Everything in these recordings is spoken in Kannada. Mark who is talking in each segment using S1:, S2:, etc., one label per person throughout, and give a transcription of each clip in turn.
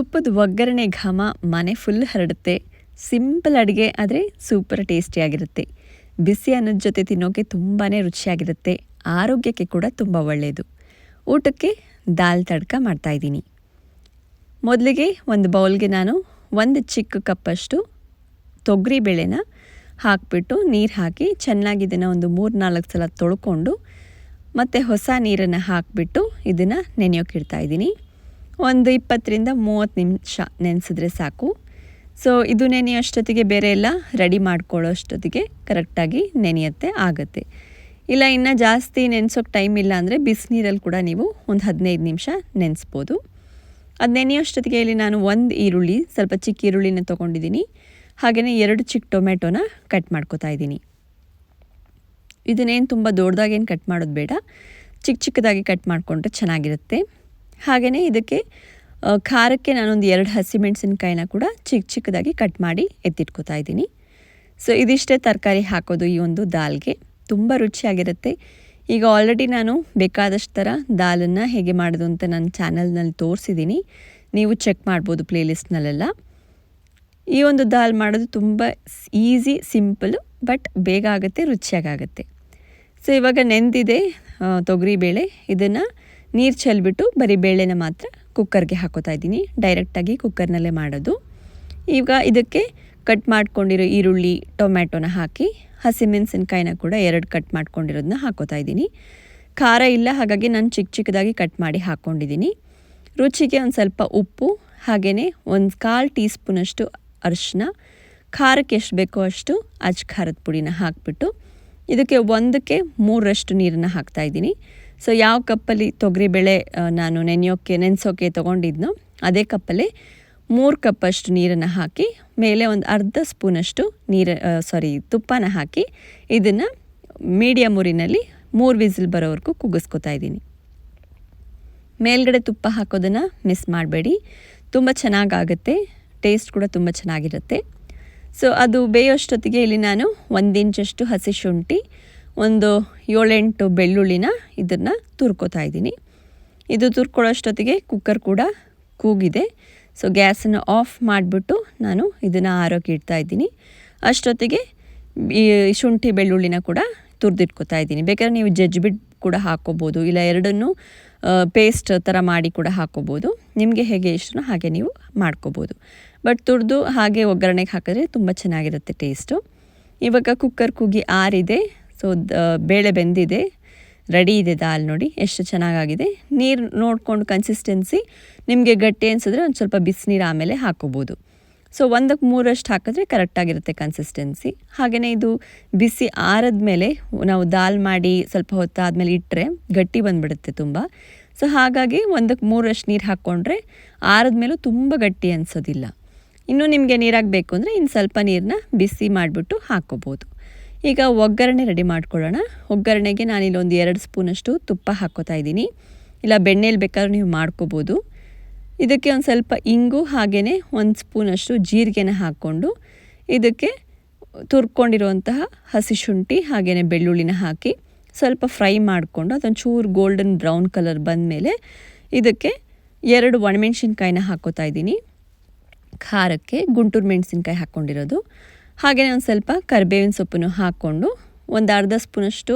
S1: ತುಪ್ಪದ ಒಗ್ಗರಣೆ ಘಮ ಮನೆ ಫುಲ್ ಹರಡುತ್ತೆ. ಸಿಂಪಲ್ ಅಡುಗೆ ಆದರೆ ಸೂಪರ್ ಟೇಸ್ಟಿಯಾಗಿರುತ್ತೆ ಬಿಸಿ ಅನ್ನದ ಜೊತೆ ತಿನ್ನೋಕೆ ತುಂಬಾ ರುಚಿಯಾಗಿರುತ್ತೆ. ಆರೋಗ್ಯಕ್ಕೆ ಕೂಡ ತುಂಬ ಒಳ್ಳೆಯದು ಊಟಕ್ಕೆ ದಾಲ್ ತಡ್ಕ ಮಾಡ್ತಾಯಿದ್ದೀನಿ ಮೊದಲಿಗೆ ಒಂದು ಬೌಲ್ಗೆ ನಾನು ಒಂದು ಚಿಕ್ಕ ಕಪ್ಪಷ್ಟು ತೊಗರಿ ಬೇಳೆನ ಹಾಕಿಬಿಟ್ಟು ನೀರು ಹಾಕಿ ಚೆನ್ನಾಗಿ ಇದನ್ನು ಒಂದು ಮೂರು ನಾಲ್ಕು ಸಲ ತೊಳ್ಕೊಂಡು ಮತ್ತು ಹೊಸ ನೀರನ್ನು ಹಾಕಿಬಿಟ್ಟು ಇದನ್ನು ನೆನೆಯೋಕೆ ಇಡ್ತಾಯಿದ್ದೀನಿ ಒಂದು ಇಪ್ಪತ್ತರಿಂದ ಮೂವತ್ತು ನಿಮಿಷ ನೆನೆಸಿದ್ರೆ ಸಾಕು. ಸೊ ಇದು ನೆನೆಯೋಷ್ಟೊತ್ತಿಗೆ ಬೇರೆ ಎಲ್ಲ ರೆಡಿ ಮಾಡ್ಕೊಳ್ಳೋ ಅಷ್ಟೊತ್ತಿಗೆ ಕರೆಕ್ಟಾಗಿ ನೆನೆಯುತ್ತೆ, ಆಗುತ್ತೆ. ಇಲ್ಲ, ಇನ್ನು ಜಾಸ್ತಿ ನೆನೆಸೋಕೆ ಟೈಮ್ ಇಲ್ಲ ಅಂದರೆ ಬಿಸಿನೀರಲ್ಲಿ ಕೂಡ ನೀವು ಒಂದು ಹದಿನೈದು ನಿಮಿಷ ನೆನೆಸ್ಬೋದು. ಅದು ನೆನೆಯೋಷ್ಟೊತ್ತಿಗೆ ಇಲ್ಲಿ ನಾನು ಒಂದು ಈರುಳ್ಳಿ, ಸ್ವಲ್ಪ ಚಿಕ್ಕ ಈರುಳ್ಳಿನ ತೊಗೊಂಡಿದ್ದೀನಿ. ಹಾಗೆಯೇ ಎರಡು ಚಿಕ್ಕ ಟೊಮೆಟೊನ ಕಟ್ ಮಾಡ್ಕೋತಾ ಇದ್ದೀನಿ. ಇದನ್ನೇನು ತುಂಬ ದೊಡ್ಡದಾಗೇನು ಕಟ್ ಮಾಡೋದು ಬೇಡ. ಚಿಕ್ಕ ಚಿಕ್ಕದಾಗಿ ಕಟ್ ಮಾಡಿಕೊಂಡ್ರೆ ಚೆನ್ನಾಗಿರುತ್ತೆ. ಹಾಗೆಯೇ ಇದಕ್ಕೆ ಖಾರಕ್ಕೆ ನಾನೊಂದು ಎರಡು ಹಸಿಮೆಣಸಿನ್ಕಾಯಿನ ಕೂಡ ಚಿಕ್ಕ ಚಿಕ್ಕದಾಗಿ ಕಟ್ ಮಾಡಿ ಎತ್ತಿಟ್ಕೋತಾ ಇದ್ದೀನಿ. ಸೊ ಇದಿಷ್ಟೇ ತರಕಾರಿ ಹಾಕೋದು ಈ ಒಂದು ದಾಲ್ಗೆ. ತುಂಬ ರುಚಿಯಾಗಿರುತ್ತೆ. ಈಗ ಆಲ್ರೆಡಿ ನಾನು ಬೇಕಾದಷ್ಟು ಥರ ದಾಲನ್ನು ಹೇಗೆ ಮಾಡೋದು ಅಂತ ನನ್ನ ಚಾನಲ್ನಲ್ಲಿ ತೋರಿಸಿದ್ದೀನಿ. ನೀವು ಚೆಕ್ ಮಾಡ್ಬೋದು ಪ್ಲೇಲಿಸ್ಟ್ನಲ್ಲೆಲ್ಲ. ಈ ಒಂದು ದಾಲ್ ಮಾಡೋದು ತುಂಬ ಈಸಿ ಸಿಂಪಲ್ ಬಟ್ ಬೇಗ ಆಗುತ್ತೆ ರುಚಿಯಾಗುತ್ತೆ ಸೊ ಇವಾಗ ನೆಂದಿದೆ ತೊಗರಿಬೇಳೆ. ಇದನ್ನು ನೀರು ಚೆಲ್ಬಿಟ್ಟು ಬರೀ ಬೇಳೆನ ಮಾತ್ರ ಕುಕ್ಕರ್ಗೆ ಹಾಕೋತಾ ಇದ್ದೀನಿ. ಡೈರೆಕ್ಟಾಗಿ ಕುಕ್ಕರ್ನಲ್ಲೇ ಮಾಡೋದು. ಈಗ ಇದಕ್ಕೆ ಕಟ್ ಮಾಡ್ಕೊಂಡಿರೋ ಈರುಳ್ಳಿ, ಟೊಮ್ಯಾಟೊನ ಹಾಕಿ ಹಸಿಮೆಣಸಿನ್ಕಾಯಿನ ಕೂಡ ಎರಡು ಕಟ್ ಮಾಡ್ಕೊಂಡಿರೋದನ್ನ ಹಾಕೋತಾ ಇದ್ದೀನಿ. ಖಾರ ಇಲ್ಲ, ಹಾಗಾಗಿ ನಾನು ಚಿಕ್ಕ ಚಿಕ್ಕದಾಗಿ ಕಟ್ ಮಾಡಿ ಹಾಕ್ಕೊಂಡಿದ್ದೀನಿ ರುಚಿಗೆ ಒಂದು ಸ್ವಲ್ಪ ಉಪ್ಪು ಹಾಗೆಯೇ ಒಂದು ಕಾಲು ಟೀ ಸ್ಪೂನಷ್ಟು ಅರಿಶಿನ, ಖಾರಕ್ಕೆ ಎಷ್ಟು ಬೇಕೋ ಅಷ್ಟು ಅಜ್ ಖಾರದ ಪುಡಿನ ಹಾಕಿಬಿಟ್ಟು, ಇದಕ್ಕೆ ಒಂದಕ್ಕೆ ಮೂರರಷ್ಟು ನೀರನ್ನು ಹಾಕ್ತಾಯಿದ್ದೀನಿ ಸೊ ಯಾವ ಕಪ್ಪಲ್ಲಿ ತೊಗರಿಬೇಳೆ ನಾನು ನೆನೆಯೋಕ್ಕೆ ನೆನೆಸೋಕ್ಕೆ ತೊಗೊಂಡಿದ್ನೋ, ಅದೇ ಕಪ್ಪಲ್ಲಿ ಮೂರು ಕಪ್ಪಷ್ಟು ನೀರನ್ನು ಹಾಕಿ, ಮೇಲೆ ಒಂದು ಅರ್ಧ ಸ್ಪೂನಷ್ಟು ನೀರು ಸಾರಿ ತುಪ್ಪನ ಹಾಕಿ, ಇದನ್ನು ಮೀಡಿಯಮ್ ಊರಿನಲ್ಲಿ ಮೂರು ವಿಸಿಲ್ ಬರೋವರೆಗೂ ಕುಗ್ಗಿಸ್ಕೊತಾ ಇದ್ದೀನಿ. ಮೇಲ್ಗಡೆ ತುಪ್ಪ ಹಾಕೋದನ್ನು ಮಿಸ್ ಮಾಡಬೇಡಿ. ತುಂಬ ಚೆನ್ನಾಗಾಗುತ್ತೆ, ಟೇಸ್ಟ್ ಕೂಡ ತುಂಬ ಚೆನ್ನಾಗಿರುತ್ತೆ. ಸೊ ಅದು ಬೇಯೋಷ್ಟೊತ್ತಿಗೆ ಇಲ್ಲಿ ನಾನು ಒಂದು ಇಂಚಷ್ಟು ಹಸಿ ಶುಂಠಿ ಒಂದು ಏಳೆಂಟು ಬೆಳ್ಳುಳ್ಳಿನ ಇದನ್ನು ತುರ್ಕೋತಾ ಇದ್ದೀನಿ. ಇದು ತುರ್ಕೊಳ್ಳೋಷ್ಟೊತ್ತಿಗೆ ಕುಕ್ಕರ್ ಕೂಡ ಕೂಗಿದೆ. ಸೊ ಗ್ಯಾಸನ್ನು ಆಫ್ ಮಾಡಿಬಿಟ್ಟು ನಾನು ಇದನ್ನು ಆರೋಗ್ಯ ಇಡ್ತಾ ಇದ್ದೀನಿ. ಅಷ್ಟೊತ್ತಿಗೆ ಈ ಶುಂಠಿ ಬೆಳ್ಳುಳ್ಳಿನ ಕೂಡ ತುರಿದಿಟ್ಕೋತಾ ಇದ್ದೀನಿ. ಬೇಕಾದ್ರೆ ನೀವು ಜಜ್ಬಿಟ್ಟು ಕೂಡ ಹಾಕ್ಕೋಬೋದು ಇಲ್ಲ ಎರಡನ್ನೂ ಪೇಸ್ಟ್ ಥರ ಮಾಡಿ ಕೂಡ ಹಾಕ್ಕೋಬೋದು ನಿಮಗೆ ಹೇಗೆ ಇಷ್ಟನೋ ಹಾಗೆ ನೀವು ಮಾಡ್ಕೋಬೋದು. ಬಟ್ ತುರಿದು ಹಾಗೆ ಒಗ್ಗರಣೆಗೆ ಹಾಕಿದ್ರೆ ತುಂಬ ಚೆನ್ನಾಗಿರುತ್ತೆ ಟೇಸ್ಟು ಇವಾಗ ಕುಕ್ಕರ್ ಕೂಗಿ ಆರಿದೆ. ಸೊ ಬೇಳೆ ಬೆಂದಿದೆ ರೆಡಿ ಇದೆ ದಾಲ್ ನೋಡಿ, ಎಷ್ಟು ಚೆನ್ನಾಗಾಗಿದೆ. ನೀರು ನೋಡ್ಕೊಂಡು ಕನ್ಸಿಸ್ಟೆನ್ಸಿ ನಿಮಗೆ ಗಟ್ಟಿ ಅನಿಸಿದ್ರೆ ಒಂದು ಸ್ವಲ್ಪ ಬಿಸಿನೀರು ಆಮೇಲೆ ಹಾಕೋಬೋದು. ಸೊ ಒಂದಕ್ಕೆ ಮೂರಷ್ಟು ಹಾಕಿದ್ರೆ ಕರೆಕ್ಟಾಗಿರುತ್ತೆ ಕನ್ಸಿಸ್ಟೆನ್ಸಿ ಹಾಗೆಯೇ ಇದು ಬಿಸಿ ಆರದ ಮೇಲೆ ನಾವು ದಾಲ್ ಮಾಡಿ ಸ್ವಲ್ಪ ಹೊತ್ತಾದಮೇಲೆ ಇಟ್ಟರೆ ಗಟ್ಟಿ ಬಂದುಬಿಡುತ್ತೆ ತುಂಬ. ಸೊ ಹಾಗಾಗಿ ಒಂದಕ್ಕೆ ಮೂರಷ್ಟು ನೀರು ಹಾಕ್ಕೊಂಡ್ರೆ ಆರದ ಮೇಲೂ ತುಂಬ ಗಟ್ಟಿ ಅನಿಸೋದಿಲ್ಲ. ಇನ್ನೂ ನಿಮಗೆ ನೀರಾಗಬೇಕು ಅಂದರೆ ಇನ್ನು ಸ್ವಲ್ಪ ನೀರನ್ನ ಬಿಸಿ ಮಾಡಿಬಿಟ್ಟು ಹಾಕ್ಕೋಬೋದು ಈಗ ಒಗ್ಗರಣೆ ರೆಡಿ ಮಾಡ್ಕೊಳ್ಳೋಣ. ಒಗ್ಗರಣೆಗೆ ನಾನಿಲ್ಲಿ ಒಂದು ಎರಡು ಸ್ಪೂನಷ್ಟು ತುಪ್ಪ ಹಾಕ್ಕೋತಾ ಇದ್ದೀನಿ. ಇಲ್ಲ, ಬೆಣ್ಣೆಲಿ ಬೇಕಾದ್ರೂ ನೀವು ಮಾಡ್ಕೋಬೋದು. ಇದಕ್ಕೆ ಒಂದು ಸ್ವಲ್ಪ ಇಂಗು ಹಾಗೆಯೇ ಒಂದು ಸ್ಪೂನಷ್ಟು ಜೀರಿಗೆನ ಹಾಕ್ಕೊಂಡು ಇದಕ್ಕೆ ತುರ್ಕೊಂಡಿರುವಂತಹ ಹಸಿ ಶುಂಠಿ ಹಾಗೆಯೇ ಬೆಳ್ಳುಳ್ಳಿನ ಹಾಕಿ ಸ್ವಲ್ಪ ಫ್ರೈ ಮಾಡಿಕೊಂಡು ಅದೊಂದು ಚೂರು ಗೋಲ್ಡನ್ ಬ್ರೌನ್ ಕಲರ್ ಬಂದ ಮೇಲೆ ಇದಕ್ಕೆ ಎರಡು ಒಣಮೆಣ್ಸಿನ್ಕಾಯಿನ ಹಾಕ್ಕೋತಾ ಇದ್ದೀನಿ. ಖಾರಕ್ಕೆ ಗುಂಟೂರು ಮೆಣಸಿನ್ಕಾಯಿ ಹಾಕ್ಕೊಂಡಿರೋದು. ಹಾಗೆಯೇ ಒಂದು ಸ್ವಲ್ಪ ಕರಿಬೇವಿನ ಸೊಪ್ಪನ್ನು ಹಾಕ್ಕೊಂಡು ಒಂದು ಅರ್ಧ ಸ್ಪೂನಷ್ಟು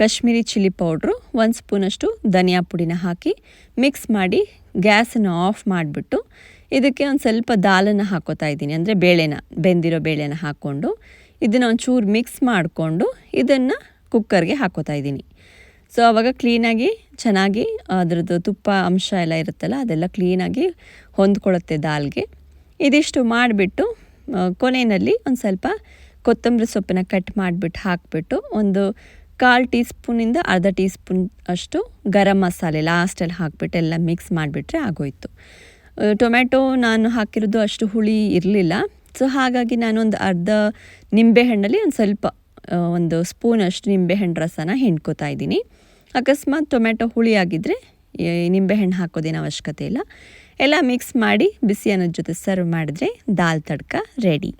S1: ಕಾಶ್ಮೀರಿ ಚಿಲ್ಲಿ ಪೌಡ್ರು, ಒಂದು ಸ್ಪೂನಷ್ಟು ಧನಿಯಾ ಪುಡಿನ ಹಾಕಿ ಮಿಕ್ಸ್ ಮಾಡಿ ಗ್ಯಾಸನ್ನು ಆಫ್ ಮಾಡಿಬಿಟ್ಟು ಇದಕ್ಕೆ ಒಂದು ಸ್ವಲ್ಪ ದಾಲನ್ನು ಹಾಕೋತಾ ಇದ್ದೀನಿ. ಅಂದರೆ ಬೇಳೆನ, ಬೆಂದಿರೋ ಬೇಳೆನ ಹಾಕ್ಕೊಂಡು ಇದನ್ನು ಒಂಚೂರು ಮಿಕ್ಸ್ ಮಾಡಿಕೊಂಡು ಇದನ್ನು ಕುಕ್ಕರ್ಗೆ ಹಾಕೋತಾ ಇದ್ದೀನಿ. ಸೊ ಆವಾಗ ಕ್ಲೀನಾಗಿ ಚೆನ್ನಾಗಿ ಅದರದ್ದು ತುಪ್ಪ ಅಂಶ ಎಲ್ಲ ಇರುತ್ತಲ್ಲ ಅದೆಲ್ಲ ಕ್ಲೀನಾಗಿ ಹೊಂದ್ಕೊಳ್ಳುತ್ತೆ ದಾಲ್ಗೆ. ಇದಿಷ್ಟು ಮಾಡಿಬಿಟ್ಟು ಕೊನೆಯಲ್ಲಿ ಒಂದು ಸ್ವಲ್ಪ ಕೊತ್ತಂಬರಿ ಸೊಪ್ಪನ್ನ ಕಟ್ ಮಾಡಿಬಿಟ್ಟು ಹಾಕಿಬಿಟ್ಟು ಒಂದು ಕಾಲು ಟೀ ಸ್ಪೂನಿಂದ ಅರ್ಧ ಟೀ ಸ್ಪೂನ್ ಅಷ್ಟು ಗರಂ ಮಸಾಲೆ ಲಾಸ್ಟಲ್ಲಿ ಹಾಕಿಬಿಟ್ಟು ಎಲ್ಲ ಮಿಕ್ಸ್ ಮಾಡಿಬಿಟ್ರೆ ಆಗೋಯ್ತು. ಟೊಮ್ಯಾಟೊ ನಾನು ಹಾಕಿರೋದು ಅಷ್ಟು ಹುಳಿ ಇರಲಿಲ್ಲ. ಸೊ ಹಾಗಾಗಿ ನಾನೊಂದು ಅರ್ಧ ನಿಂಬೆಹಣ್ಣಲ್ಲಿ ಒಂದು ಸ್ವಲ್ಪ ಒಂದು ಸ್ಪೂನಷ್ಟು ನಿಂಬೆಹಣ್ಣು ರಸನ ಹಿಂಡ್ಕೋತಾ ಇದ್ದೀನಿ. ಅಕಸ್ಮಾತ್ ಟೊಮೆಟೊ ಹುಳಿ ಆಗಿದ್ದರೆ ನಿಂಬೆಹಣ್ಣು ಹಾಕೋದೇನು ಅವಶ್ಯಕತೆ ಇಲ್ಲ. ಎಲ್ಲ ಮಿಕ್ಸ್ ಮಾಡಿ ಬಿಸಿ ಅನ್ನದ ಜೊತೆ ಸರ್ವ್ ಮಾಡಿದ್ರೆ ದಾಲ್ ತಡ್ಕ ರೆಡಿ